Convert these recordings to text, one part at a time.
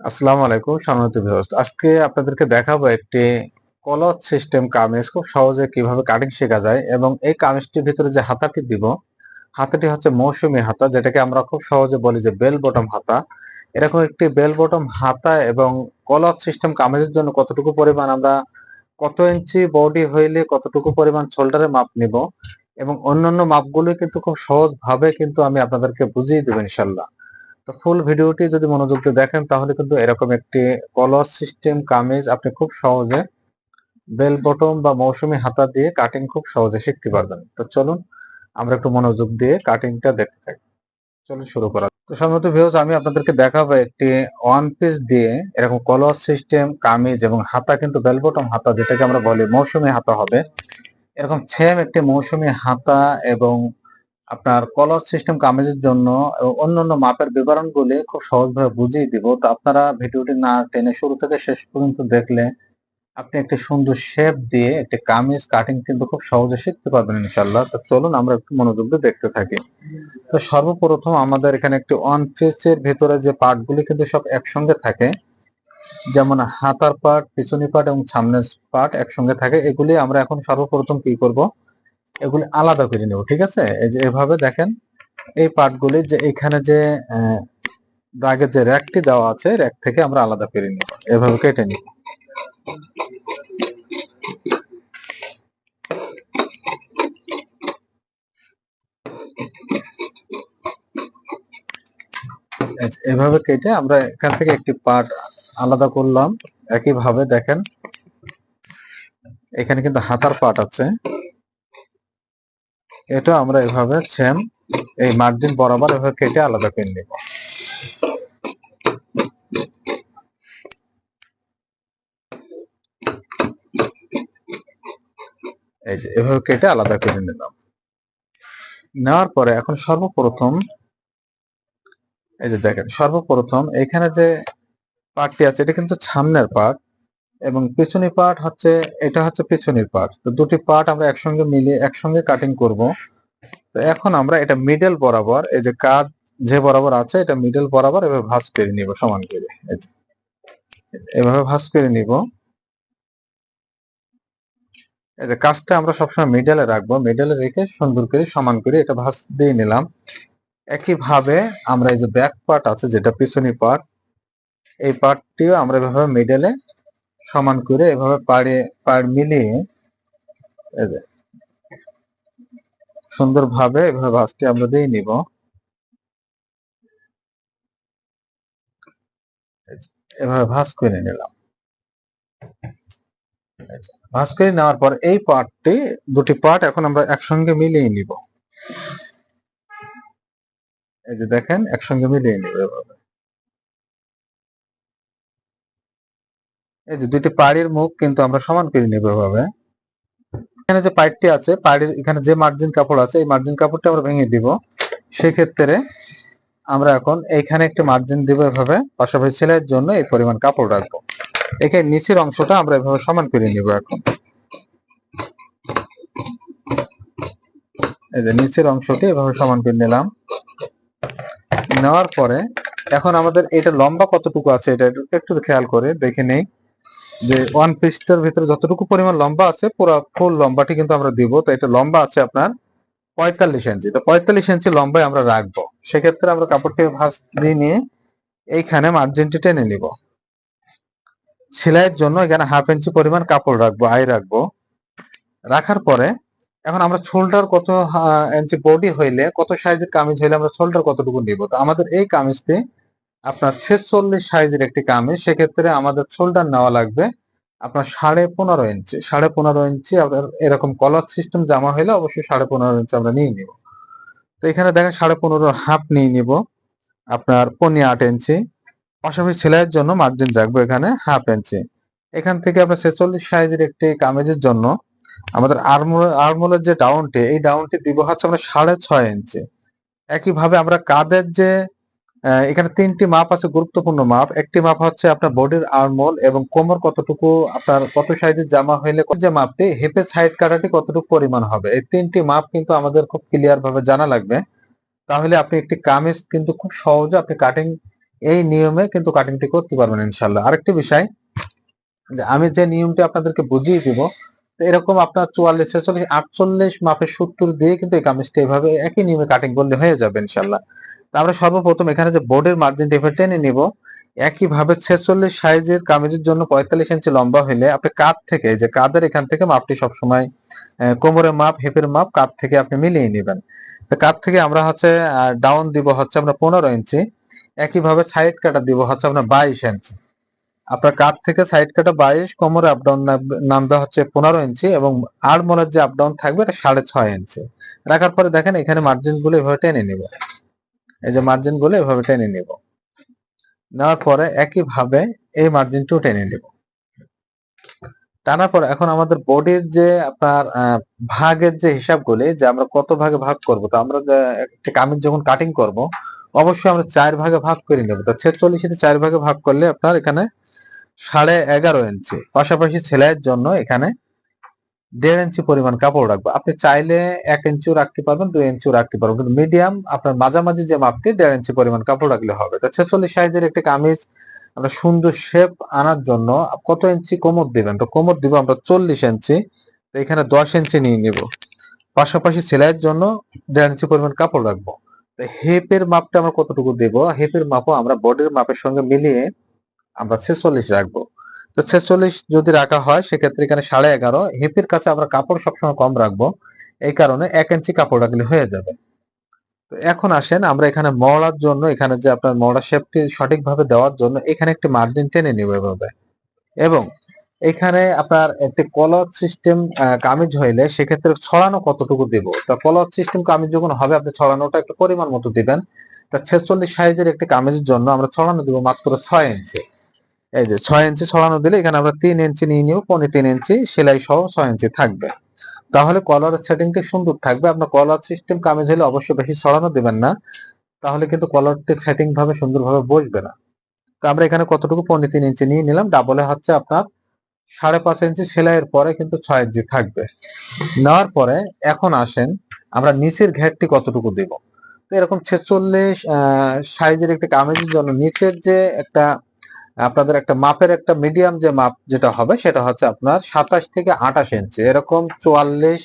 আসসালামু আলাইকুম, সম্মানিত ভিউয়ার্স। আজকে আপনাদেরকে দেখাবো একটি কলচ সিস্টেম কামিজ, খুব সহজে কীভাবে কাটিং শেখা যায় এবং এই কামিজটির ভিতরে যে হাতাটি দিব, হাতাটি হচ্ছে মৌসুমী হাতা, যেটাকে আমরা খুব সহজে বলি যে বেল বটম হাতা। এরকম একটি বেল বটম হাতা এবং কলচ সিস্টেম কামিজের জন্য কতটুকু পরিমাণ আমরা, কত ইঞ্চি বডি হইলে কতটুকু পরিমাণ শোল্ডারে মাপ নিব এবং অন্যান্য মাপগুলো কিন্তু খুব সহজ ভাবে কিন্তু আমি আপনাদেরকে বুঝিয়ে দেবো ইনশাল্লাহ তো ফুল ভিডিওটি যদি মনোযোগ দিয়ে দেখেন, তাহলে কিন্তু এরকম একটি কলস সিস্টেম কামিজ আপনি খুব সহজে বেল বটম বা মৌসুমী হাতা দিয়ে কাটিং খুব সহজে শিখতে পারবেন। তো চলুন, আমরা একটু মনোযোগ দিয়ে কাটিংটা দেখতে থাকি। চলুন শুরু করা তো সম্ভবত ভিউজ আমি আপনাদেরকে দেখাবো একটি ওয়ান পিস দিয়ে এরকম কলস সিস্টেম কামিজ এবং হাতা, কিন্তু বেল বটম হাতা, যেটাকে আমরা বলি মৌসুমী হাতা হবে। এরকম সেম একটি মৌসুমী হাতা এবং আপনার কলর সিস্টেম কামিজের জন্য অন্যান্য মাপের বিবরণগুলি খুব সহজভাবে বুঝিয়ে দিব। তো আপনারা ভিডিওটি না টেনে শুরু থেকে শেষ পর্যন্ত দেখলে আপনি একটি সুন্দর শেপ দিয়ে একটি কামিজ কাটিং কিন্তু খুব সহজে শিখতে পারবেন ইনশাল্লাহ তো চলুন আমরা একটু মনোযোগ দিয়ে দেখতে থাকি। তো সর্বপ্রথম আমাদের এখানে একটি ওয়ান পিসের ভেতরে যে পার্টগুলি কিন্তু সব একসঙ্গে থাকে, যেমন হাতার পার্ট পিছনি পার্ট এবং সামনের পার্ট একসঙ্গে থাকে। এগুলি আমরা এখন সর্বপ্রথম কি করব? এগুলি আলাদা করে নেব, ঠিক আছে? এই যে এভাবে দেখেন, এই পার্টগুলি যে এখানে যে দাগের যে র্যাকটি দেওয়া আছে, র্যাক থেকে আমরা আলাদা করে নিব, এভাবে কেটে নিব। এভাবে কেটে আমরা এখান থেকে একটি পার্ট আলাদা করলাম, একইভাবে দেখেন, এখানে কিন্তু হাতার পার্ট আছে। এটা আমরা এভাবে সেম এই মার্জিন বরাবর এভাবে কেটে আলাদা করে নেব। এই যে, এভাবে কেটে আলাদা করে নিলাম। নেওয়ার পরে এখন সর্বপ্রথম এই যে দেখেন, সর্বপ্রথম এখানে যে পার্টটি আছে, এটা কিন্তু সামনের পার্ট এবং পিছনের পার্ট হচ্ছে, এটা হচ্ছে পিছনের পার্ট তো দুটি পার্ট আমরা একসঙ্গে মিলিয়ে একসঙ্গে কাটিং করব। তো এখন আমরা এটা মিডল বরাবর, এই যে কাজ যে বরাবর আছে, এটা মিডল বরাবর এভাবে ভাঁজ করে নিব সমান করে। এভাবে ভাঁজ করে নিব। এই যে কাজটা আমরা সবসময় মিডলে রাখব। মিডলে রেখে সুন্দর করে সমান করে এটা ভাঁজ দিয়ে নিলাম। একইভাবে আমরা এই যে ব্যাক পার্ট আছে, যেটা পিছনি পার্ট এই পার্টটিও আমরা এভাবে মিডলে সমান করে এভাবে পাড়ে, পাড় মিলিয়ে সুন্দরভাবে এভাবে ভাঁজটি আমরা দিয়ে নিব। এভাবে ভাঁজ করে নিলাম। ভাঁজ করে নেওয়ার পর এই পার্টটি দুটি পার্ট এখন আমরা একসঙ্গে মিলিয়ে নিব। এই যে দেখেন, একসঙ্গে মিলিয়ে নিব এভাবে। এই যে দুটি পাড়ির মুখ কিন্তু আমরা সমান করে নিব এভাবে। এখানে যে পাইপটি আছে, পাড়ির এখানে যে মার্জিন কাপড় আছে, এই মার্জিন কাপড়টা আমরা ভেঙে দিব। সেক্ষেত্রে আমরা এখন এইখানে একটি মার্জিন দিব এভাবে, পাশাপাশি সেলাইয়ের জন্য এই পরিমাণ কাপড় রাখব। এখানে নিচের অংশটা আমরা এভাবে সমান করে নিব এখন। এই যে নিচের অংশটি এভাবে সমান করে নিলাম। নেওয়ার পরে এখন আমাদের এটা লম্বা কতটুকু আছে, এটা একটু খেয়াল করে দেখে নেই। যে ওয়ান পিসটার ভিতরে যতটুকু পরিমাণ লম্বা আছে, পুরো ফুল লম্বাটি কিন্তু আমরা দিব। তো এটা লম্বা আছে আপনার পঁয়তাল্লিশ ইঞ্চি। তো পঁয়তাল্লিশ ইঞ্চি লম্বায় আমরা রাখব। সেক্ষেত্রে আমরা কাপড়টি ভাঁজ দিয়ে নিয়ে এইখানে মার্জিনটি টেনে নিব। সেলাইয়ের জন্য এখানে হাফ ইঞ্চি পরিমাণ কাপড় রাখব আই রাখব। রাখার পরে এখন আমরা শোল্ডার কত ইঞ্চি বডি হইলে, কত সাইজের কামিজ হইলে আমরা শোল্ডার কতটুকু নিব? তো আমাদের এই কামিজটি আপনার ছেচল্লিশ সাইজের একটি কামিজ, সেক্ষেত্রে আমাদের শোল্ডার নেওয়া লাগবে আপনার সাড়ে পনেরো ইঞ্চি। সাড়ে পনেরো ইঞ্চি আপনার এরকম কলার সিস্টেম জামা হলে অবশ্যই সাড়ে পনেরো ইঞ্চি আমরা নিয়ে নিব। তো এখানে দেখেন সাড়ে পনেরো হাফ নিয়ে নিব আপনার পনি আট ইঞ্চি। পাশাপাশি সেলাইয়ের জন্য মার্জিন রাখব এখানে হাফ ইঞ্চি। এখান থেকে আপনার ছেচল্লিশ সাইজের একটি কামিজের জন্য আমাদের আর্মোল আর্মোলের যে ডাউনটি এই ডাউনটি দিব হচ্ছে আমরা সাড়ে ছয় ইঞ্চি। একইভাবে আমরা কাদের যে এখানে তিনটি মাপ আছে, গুরুত্বপূর্ণ মাপ। একটি মাপ হচ্ছে আপনার বডির আর্মোল এবং কোমর কতটুকু, আপনার কত সাইজের জামা হইলে যে মাপটি, হিপের সাইড কাটাটি কতটুকু পরিমাণ হবে? এই তিনটি মাপ কিন্তু আমাদের খুব ক্লিয়ার ভাবে জানা লাগবে। তাহলে আপনি একটি কামিজ কিন্তু খুব সহজে আপনি কাটিং এই নিয়মে কিন্তু কাটিংটি করতে পারবেন ইনশাল্লাহ আরেকটি বিষয় যে আমি যে নিয়মটি আপনাদেরকে বুঝিয়ে দিব এরকম আপনার চুয়াল্লিশ, ছেচল্লিশ, আটচল্লিশ মাপের সত্তর দিয়ে কিন্তু এই কামিজটা এভাবে একই নিয়মে কাটিং করলে হয়ে যাবে ইনশাল্লাহ আমরা সর্বপ্রথম এখানে যে বোর্ডের মার্জিনটা এভাবে টেনে নিব, একইভাবে ছেচল্লিশ সাইজের কামিজের জন্য পঁয়তাল্লিশ ইঞ্চি লম্বা হলে আপনি কাঁধ থেকে যে কাঁধের এখান থেকে মাপটি সবসময় কোমরের মাপ, হেপের মাপ কাঁধ থেকে আপনি মিলিয়ে নেবেন। তো কাঁধ থেকে আমরা হচ্ছে ডাউন দিব হচ্ছে আমরা পনেরো ইঞ্চি, একইভাবে সাইড কাটা দিব হচ্ছে আপনার বাইশ ইঞ্চি। আপনার কাঁধ থেকে সাইড কাটা বাইশ, কোমরে আপডাউন নামবে হচ্ছে পনেরো ইঞ্চি এবং আর মনের যে আপ ডাউন থাকবে এটা সাড়ে ছয় ইঞ্চি। রাখার পরে দেখেন এখানে মার্জিনগুলো এভাবে টেনে নিব। এই যে মার্জিনগুলো এভাবে টেনে নিব। নেওয়ার পরে একইভাবে এই মার্জিনটাও টেনে নিব। টানার পর এখন আমাদের বডির যে আপনার ভাগের যে হিসাবগুলি, যে আমরা কত ভাগে ভাগ করব, তো আমরা একটা কামিজ যখন কাটিং করব, অবশ্যই আমরা চার ভাগে ভাগ করে নেব। তো ছেচল্লিশে চার ভাগে ভাগ করলে আপনার এখানে সাড়ে এগারো ইঞ্চি পাশাপাশি সেলাইয়ের জন্য এখানে দেড় ইঞ্চি পরিমাণ কাপড় রাখব। আপনি চাইলে এক ইঞ্চিও রাখতে পারবেন, দুই ইঞ্চিও রাখতে পারবেন। কিন্তু মিডিয়াম আপনার মাঝামাঝি যে মাপটি, দেড় ইঞ্চি পরিমাণ কাপড় রাখলে হবে। তো ছেচল্লিশ সাইজের একটি কামিজ, আমরা সুন্দর শেপ আনার জন্য কত ইঞ্চি কোমর দিবেন? তো কোমর দিব আমরা চল্লিশ ইঞ্চি তো এখানে দশ ইঞ্চি নিয়ে নিব। পাশাপাশি সেলাইয়ের জন্য দেড় ইঞ্চি পরিমাণ কাপড় রাখব। হেপের মাপটা আমরা কতটুকু দেব? হেপের মাপও আমরা বডির মাপের সঙ্গে মিলিয়ে আমরা ছেচল্লিশ রাখব। তো ছেচল্লিশ যদি রাখা হয়, সেক্ষেত্রে এখানে সাড়ে এগারো। হিপের কাছে আমরা কাপড় সবসময় কম রাখব। এই কারণে এক ইঞ্চি কাপড় রাখলে হয়ে যাবে। তো এখন আসেন, আমরা এখানে মহড়ার জন্য, এখানে যে আপনার মহড়া শেপটি সঠিকভাবে দেওয়ার জন্য, এখানে একটি মার্জিন টেনে নিব এভাবে। এবং এখানে আপনার একটি কলর সিস্টেম কামিজ হইলে সেক্ষেত্রে ছড়ানো কতটুকু দিব? তা কলর সিস্টেম কামিজ যখন হবে, আপনি ছড়ানোটা একটু পরিমাণ মতো দিবেন। তা ছেচল্লিশ সাইজের একটি কামিজের জন্য আমরা ছড়ানো দিব মাত্র ছয় ইঞ্চি। এই যে ছয় ইঞ্চি ছড়ানো দিলে এখানে আমরা তিন ইঞ্চি নিয়ে নিব পনেরো তিন ইঞ্চি, সেলাই সহ ছয় ইঞ্চি থাকবে। তাহলে কলারের সেটিংটি সুন্দর থাকবে। আপনার কলার সিস্টেম কামিজ হলে অবশ্যই বেশি ছড়ানো দিবেন না। তাহলে কিন্তু কলারটি সেটিং ভাবে সুন্দরভাবে বসবে না। তো আমরা এখানে কতটুকু? পনেরো তিন ইঞ্চি নিয়ে নিলাম। ডাবলে হচ্ছে আপনার সাড়ে পাঁচ ইঞ্চি সেলাইয়ের পরে কিন্তু ছয় ইঞ্চি থাকবে। নেওয়ার পরে এখন আসেন, আমরা নিচের ঘেরটি কতটুকু দেব? তো এরকম ছেচল্লিশ সাইজের একটা কামিজের জন্য নিচের যে একটা আপনাদের একটা মাপের একটা মিডিয়াম যে মাপ যেটা হবে, সেটা হচ্ছে আপনার সাতাশ থেকে আঠাশ ইঞ্চি এরকম চুয়াল্লিশ,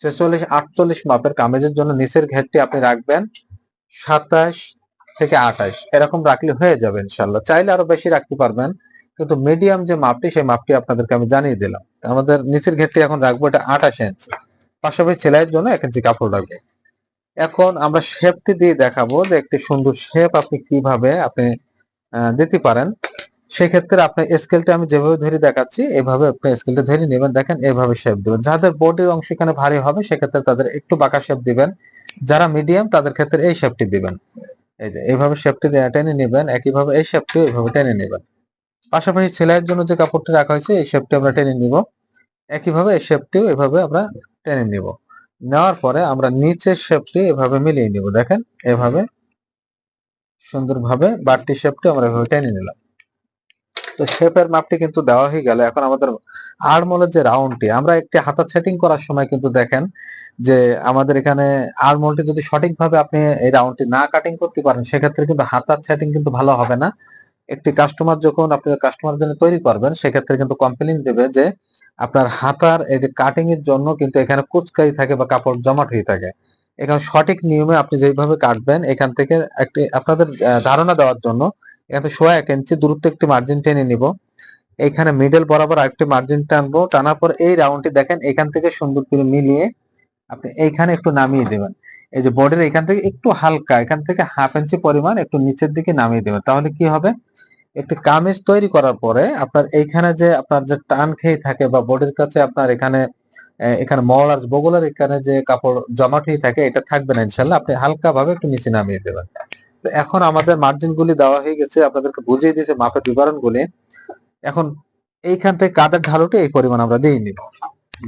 ছেচল্লিশ, আটচল্লিশ মাপের কামিজের জন্য নিচের ঘেরটি আপনি রাখবেন সাতাশ থেকে আঠাশ। এরকম রাখলে হয়ে যাবে ইনশাল্লাহ চাইলে আরও বেশি রাখতে পারবেন, কিন্তু মিডিয়াম যে মাপটি, সেই মাপটি আপনাদেরকে আমি জানিয়ে দিলাম। আমাদের নিচের ঘেরটি এখন রাখব, এটা আঠাশ ইঞ্চি পাশাপাশি সেলাইয়ের জন্য এক ইঞ্চি কাপড় রাখব এখন আমরা শেপটি দিয়ে দেখাবো যে একটি সুন্দর শেপ আপনি কীভাবে আপনি দিতে পারেন। সেক্ষেত্রে আপনার স্কেলটা আমি যেভাবে ধরে দেখাচ্ছি, এভাবে আপনি স্কেলটা ধরে নেবেন। দেখেন, এভাবে শেপ দিবেন। যাদের বডির অংশ এখানে ভারী হবে, সেক্ষেত্রে তাদের একটু বাঁকা শেপ দিবেন। যারা মিডিয়াম তাদের ক্ষেত্রে এই শেপটি দিবেন। এই যে এইভাবে শেপটি টেনে নেবেন। একইভাবে এই শেপটি এইভাবে টেনে নেবেন। পাশাপাশি সেলাইয়ের জন্য যে কাপড়টি রাখা হয়েছে, এই শেপটি আমরা টেনে নিব। একইভাবে এই শেপটিও এভাবে আমরা টেনে নিব। নেওয়ার পরে আমরা নিচের শেপটি এভাবে মিলিয়ে নিব। দেখেন, এভাবে সুন্দরভাবে বাড়তি শেপটি আমরা এভাবে টেনে নিলাম। তো শেপের মাপটি কিন্তু দেওয়া হয়ে গেল। এখন আমাদের আড়মোলের যে রাউন্ডটি আমরা একটি হাতা সেটিং করার সময় কিন্তু দেখেন যে আমাদের এখানে আড়মোলটি যদি সঠিকভাবে আপনি এই রাউন্ডটি না কাটিং করতে পারেন, সেক্ষেত্রে কিন্তু হাতার সেটিং কিন্তু ভালো হবে না। একটি কাস্টমার যখন আপনি কাস্টমার জন্য তৈরি করবেন, সেক্ষেত্রে কিন্তু কমপ্লেন দেবে যে আপনার হাতার এই কাটিং এর জন্য কিন্তু এখানে কুচকাই থাকে বা কাপড় জমাট হয়ে থাকে। এখানে সঠিক নিয়মে আপনি যেভাবে কাটবেন, এখান থেকে একটি, আপনাদের ধারণা দেওয়ার জন্য এখানে সোয়া এক ইঞ্চি দূরত্ব একটি মার্জিন টেনে নিব। এখানে মিডল বরাবর আরেকটি মার্জিন টানবো। টানার পর এই রাউন্ডটি দেখেন, এখান থেকে সুন্দর করে মিলিয়ে আপনি এইখানে একটু নামিয়ে দেবেন। এই যে বডির এখান থেকে একটু হালকা, এখান থেকে হাফ ইঞ্চি পরিমাণ একটু নিচের দিকে নামিয়ে দেবেন। তাহলে কি হবে? একটি কামিজ তৈরি করার পরে আপনার এইখানে যে আপনার যে টান খেয়ে থাকে বা বডির কাছে আপনার এখানে এখানে মলার বগলের এখানে যে কাপড় জমাট হয়ে থাকে, এটা থাকবে না ইনশাল্লাহ। আপনি হালকা ভাবে একটু নিচে নামিয়ে দেবেন। এখন আমাদের মার্জিন গুলি দেওয়া হয়ে গেছে, আপনাদেরকে বুঝিয়ে দিয়েছে মাপের বিবরণ গুলি এখন এইখান থেকে কাদের ঢালুটি এই পরিমাণ আমরা দিয়ে নিব।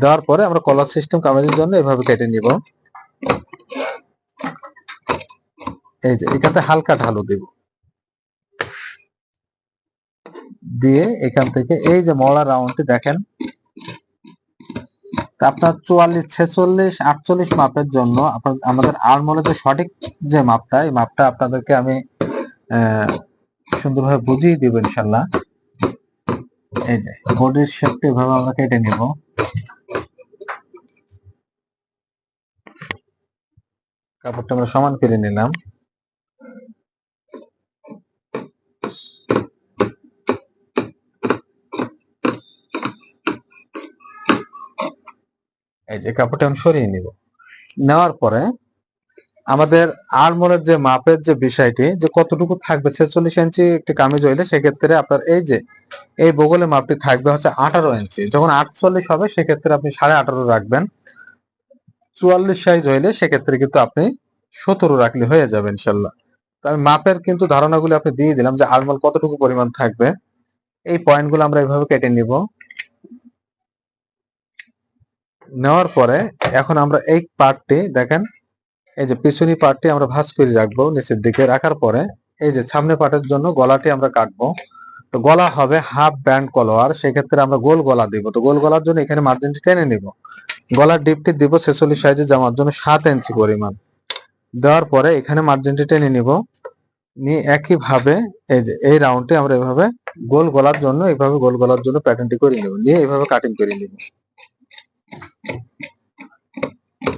দেওয়ার পরে আমরা কলার সিস্টেম কামিজের জন্য এভাবে কেটে নিব। এই যে, এখানে হালকা ঢালু দিব। দিয়ে এখান থেকে এই যে মলা রাউন্ডটি দেখেন আপনার চুয়াল্লিশ, ছেচল্লিশ, আটচল্লিশ মাপের জন্য আপনার, আমাদের আর্মলের যে সঠিক যে মাপটা, এই মাপটা আপনাদেরকে আমি সুন্দরভাবে বুঝিয়ে দিব ইনশাল্লাহ। এই যে, বডির শেপটা এভাবে আমরা কেটে নেব। কাপড়টা আমরা সমান করে নিলাম। এই যে কাপড়টা আমি সরিয়ে নিব। নেওয়ার পরে আমাদের আড়মোড়ের যে মাপের যে বিষয়টি, যে কতটুকু থাকবে, ছেচল্লিশ ইঞ্চি একটি কামিজ হইলে সেক্ষেত্রে আপনার এই যে, এই বগলে মাপটি থাকবে হচ্ছে আঠারো ইঞ্চি। যখন আটচল্লিশ হবে, সেক্ষেত্রে আপনি সাড়ে আঠারো রাখবেন। চুয়াল্লিশ সাইজ হইলে সেক্ষেত্রে কিন্তু আপনি সতেরো রাখলে হয়ে যাবে ইনশাল্লাহ। তো আমি মাপের কিন্তু ধারণাগুলো আপনি দিয়ে দিলাম যে আড়মোল কতটুকু পরিমাণ থাকবে। এই পয়েন্টগুলো আমরা এইভাবে কেটে নিব। নেওয়ার পরে এখন আমরা এই পার্টটি দেখেন, এই যে পিছনি পার্টটি আমরা ভাঁজ করে রাখব নিচের দিকে, রাখার পরে এই যে সামনে পার্টের জন্য গলাটি আমরা কাটবো। তো গলা হবে হাফ ব্যান্ড কলোয়ার সেক্ষেত্রে আমরা গোল গলা দিব। তো গোল গলার জন্য এখানে মার্জিনটি টেনে নিব। গলার ডিপটি দিব ছেচল্লিশ সাইজে জামার জন্য সাত ইঞ্চি পরিমাণ। দেওয়ার পরে এখানে মার্জিনটি টেনে নিব। নিয়ে একই ভাবে এই যে এই রাউন্ডটি আমরা এভাবে গোল গলার জন্য এইভাবে গোল গলার জন্য প্যাটার্নটি করে নিব। নিয়ে এইভাবে কাটিং করে নিব।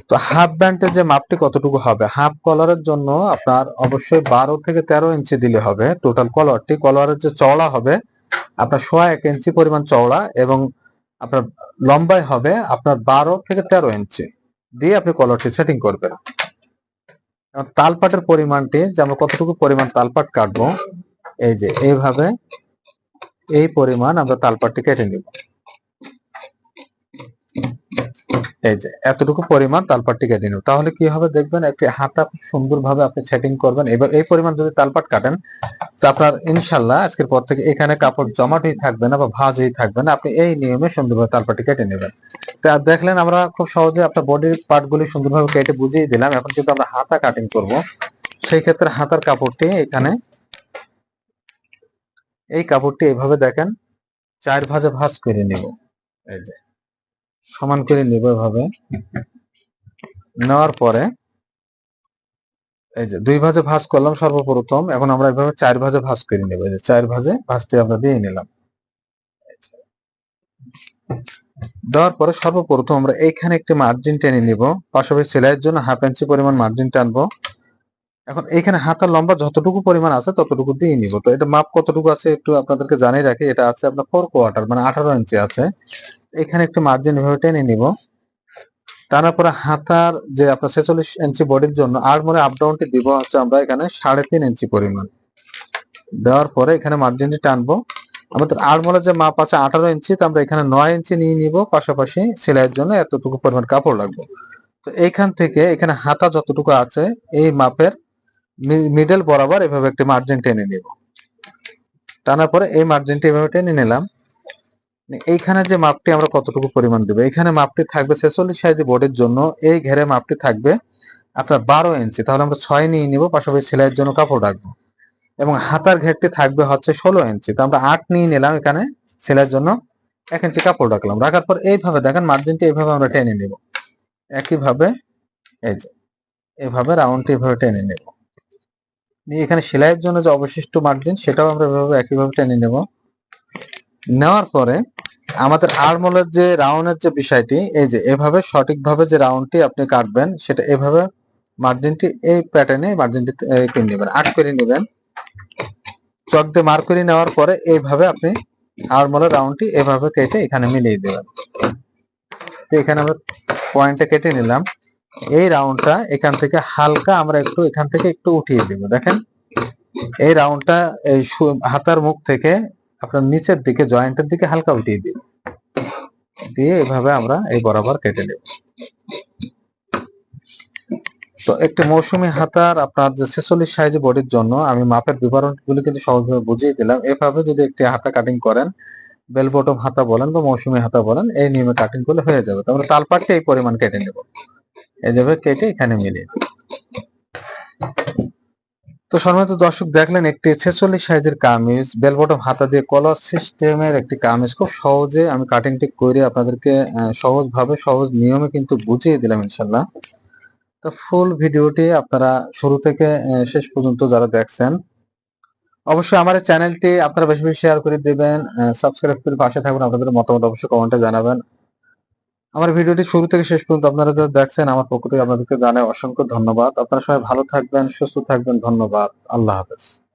তো হাফ ব্যান্ডের যে মাপটি কতটুকু হবে? হাফ কলারের জন্য আপনার অবশ্যই বারো থেকে তেরো ইঞ্চি দিলে হবে। টোটাল কলারটি কলারের যে চওড়া হবে, আপনার সোয়া এক ইঞ্চি পরিমাণ চওড়া এবং আপনার লম্বাই হবে আপনার বারো থেকে তেরো ইঞ্চি দিয়ে আপনি কলারটি সেটিং করবেন। তালপাটের পরিমাণটি, যে আমরা কতটুকু পরিমাণ তালপাট কাটবো, এই যে, এইভাবে এই পরিমাণ আমরা তালপাটটি কেটে নিব। এই যে, এতটুকু পরিমাণ তালপাটটি কেটে নিব তাহলে কি হবে দেখবেন একটি হাতা খুব সুন্দরভাবে আপনি সেটিং করবেন। এবার এই পরিমাণ যদি তালপাট কাটেন, তো আপনার ইনশাল্লাহ আজকের পর থেকে এখানে কাপড় জমাটই থাকবে না বা ভাঁজ হয়ে থাকবে না। আপনি এই নিয়মে সুন্দরভাবে তালপাটটি কেটে নেবেন। তা দেখলেন আমরা খুব সহজে আপনার বডির পার্টগুলি সুন্দরভাবে কেটে বুঝিয়ে দিলাম। এখন কিন্তু আমরা হাতা কাটিং করব, সেই ক্ষেত্রে হাতার কাপড়টি এখানে, এই কাপড়টি এইভাবে দেখেন, চার ভাজে ভাঁজ করে নেব। এই যে সমান করে নেব এভাবে। নেওয়ার পরে এই যে দুই ভাজে ভাঁজ করলাম সর্বপ্রথম, এখন আমরা এভাবে চার ভাজে ভাঁজ করে নেব। এই যে চার ভাজে ভাঁজটি আমরা দিয়ে নিলাম। দেওয়ার পরে সর্বপ্রথম আমরা এইখানে একটি মার্জিন টেনে নিব। পাশাপাশি সেলাইয়ের জন্য হাফ ইঞ্চি পরিমাণ মার্জিন টানবো। এখন এইখানে হাতার লম্বা যতটুকু পরিমাণ আছে ততটুকু দিয়ে নিব। তো এটা মাপ কতটুকু আছে একটু আপনাদেরকে জানিয়ে রাখি। এটা আছে আপনার ফোর কোয়ার্টার মানে আঠারো ইঞ্চি আছে। এখানে একটু মার্জিন এভাবে টেনে নিব। টানার পরে হাতার যে আপনার ছেচল্লিশ ইঞ্চি বডির জন্য আর মনে আপ ডাউনটি দিব হচ্ছে আমরা এখানে সাড়ে তিন ইঞ্চি পরিমাণ। দেওয়ার পরে এখানে মার্জিনটি টানবো। আমাদের আড়মোলের যে মাপ আছে আঠারো ইঞ্চি তো আমরা এখানে নয় ইঞ্চি নিয়ে নিব। পাশাপাশি সেলাইয়ের জন্য এতটুকু পরিমাণ কাপড় লাগবে। তো এইখান থেকে এখানে হাতা যতটুকু আছে, এই মাপের মিডল বরাবর এভাবে একটি মার্জিন টেনে নিব। টানার পরে এই মার্জিনটি এভাবে টেনে নিলাম। এইখানে যে মাপটি আমরা কতটুকু পরিমাণ দেবো? এখানে মাপটি থাকবে ছেচল্লিশ সাইজ বোর্ডের জন্য। এই ঘেরে মাপটি থাকবে আপনার বারো ইঞ্চি। তাহলে আমরা ছয় নিয়ে নিব, পাশাপাশি সেলাইয়ের জন্য কাপড় রাখব। এবং হাতার ঘেরটি থাকবে হচ্ছে ষোলো ইঞ্চি। তো আমরা আট নিয়ে নিলাম এখানে সেলাইয়ের জন্য। এক ইঞ্চি কাপড় রাখলাম। রাখার পর এইভাবে দেখেন মার্জিনটি এইভাবে আমরা টেনে নিব। একইভাবে এই যে, এইভাবে রাউন্ডটি এইভাবে টেনে নেব। এখানে সেলাইয়ের জন্য যে অবশিষ্ট মার্জিন সেটাও আমরা এভাবে একইভাবে টেনে নেব। নেওয়ার পরে আমাদের আড়মোলের যে রাউন্ডের যে বিষয়টি, এই যে এভাবে সঠিকভাবে যে রাউন্ডটি আপনি কাটবেন, সেটা এভাবে মার্জিনটি এই প্যাটার্নে মার্জিনটি করে নেবেন, আট করে নেবেন। চক দিয়ে মার্ক করে নেওয়ার পরে এইভাবে আপনি আড়মোলের রাউন্ডটি এভাবে কেটে এখানে মিলিয়ে দেবেন। তো এখানে আমরা পয়েন্টটা কেটে নিলাম। এই রাউন্ডটা এখান থেকে হালকা আমরা একটু এখান থেকে একটু উঠিয়ে দেব। দেখেন, এই রাউন্ডটা এই হাতার মুখ থেকে আপনার নিচের দিকে জয়েন্টের দিকে হালকা উঠিয়ে দিই দিয়ে এভাবে আমরা এই বরাবর কেটে নেব। তো একটি মৌসুমী হাতার আপনার যে ছেচল্লিশ সাইজ বডির জন্য আমি মাপের বিবরণগুলি কিন্তু সহজভাবে বুঝিয়ে দিলাম। এভাবে যদি একটি হাতা কাটিং করেন বেল বটম হাতা বলেন বা মৌসুমী হাতা বলেন, এই নিয়মে কাটিং করলে হয়ে যাবে। তো আমরা তালপাটটি এই পরিমাণ কেটে নেব। এইভাবে কেটে এখানে মিলিয়ে তো সম্মানিত দর্শক, দেখলেন একটি ছেচল্লিশ সাইজের কামিজ বেল বটম হাতা দিয়ে কলার সিস্টেমের একটি কামিজ। খুব সহজে আমি কাটিংটি করে আপনাদেরকে সহজভাবে, সহজ নিয়মে কিন্তু বুঝিয়ে দিলাম ইনশাল্লাহ তো ফুল ভিডিওটি আপনারা শুরু থেকে শেষ পর্যন্ত যারা দেখছেন, অবশ্যই আমার চ্যানেলটি আপনারা বেশি বেশি শেয়ার করে দিবেন সাবস্ক্রাইব করে পাশে থাকবেন আপনাদের মতামত অবশ্যই কমেন্টে জানাবেন। আমার ভিডিওটি শুরু থেকে শেষ পর্যন্ত আপনারা যারা দেখছেন আমার পক্ষ থেকে আপনাদেরকে জানাই অসংখ্য ধন্যবাদ। আপনারা সবাই ভালো থাকবেন, সুস্থ থাকবেন, ধন্যবাদ। আল্লাহ হাফেজ।